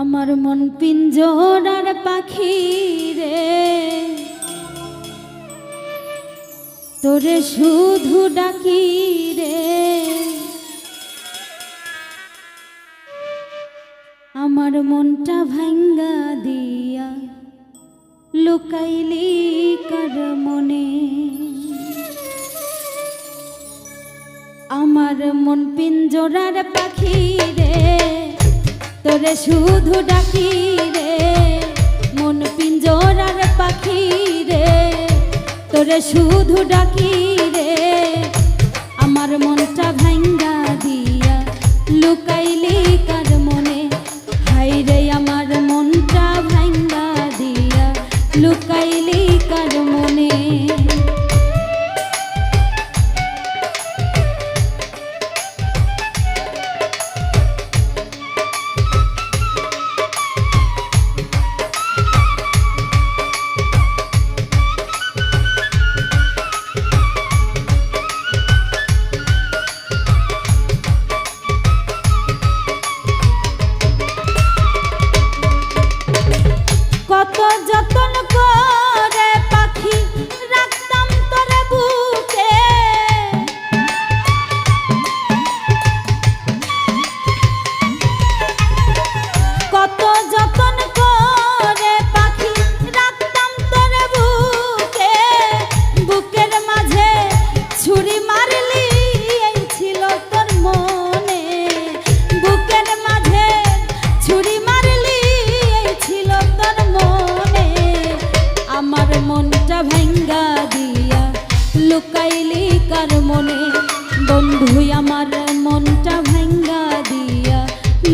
আমার মন পিঞ্জরার পাখি রে। তোরে শুধু ডাকি রে। আমার মনটা ভাঙ্গা দিয়া লুকাইলি কার মনে। আমার মন পিঞ্জরার পাখি রে। তোরে শুধু ডাকি রে, মন পিঞ্জরার পাখি রে। তোরে শুধু ডাকি রে, আমার মনটা ভাঙ্গা কার মনে বন্ধু আমার মনটা ভাঙ্গা দিয়া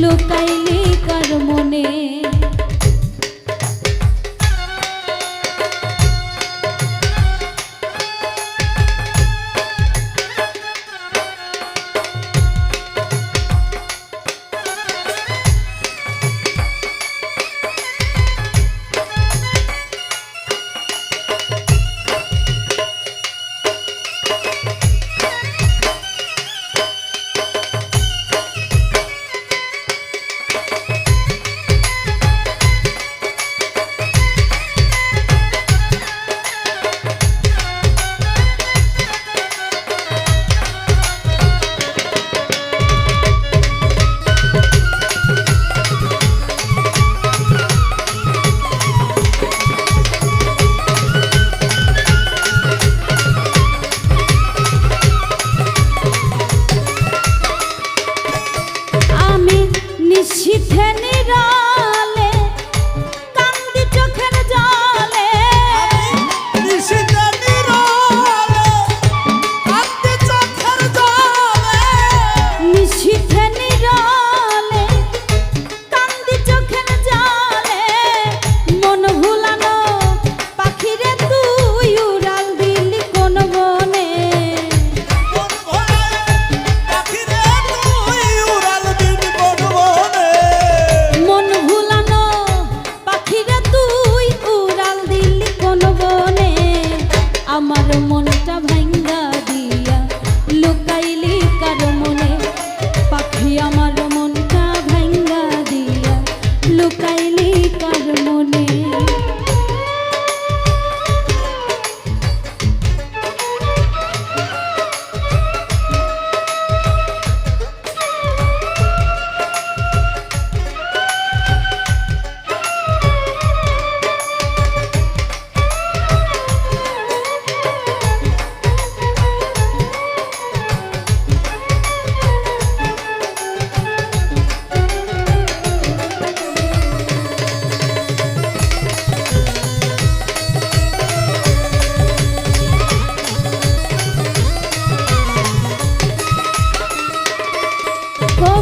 লুকাইলি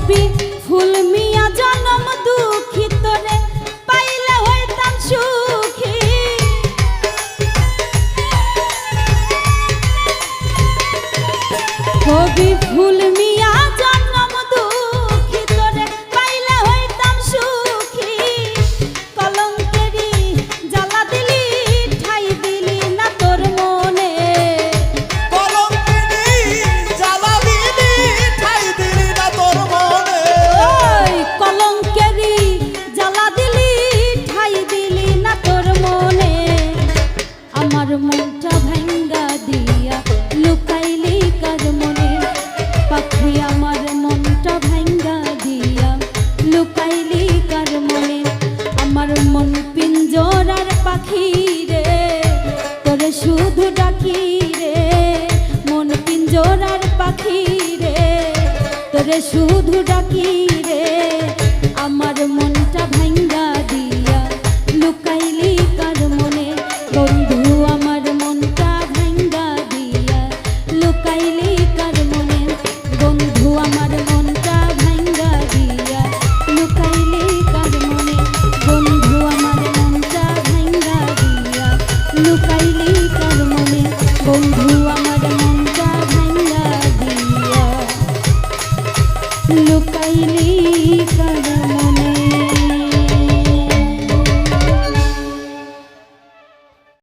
be শুধু ডাকি রে।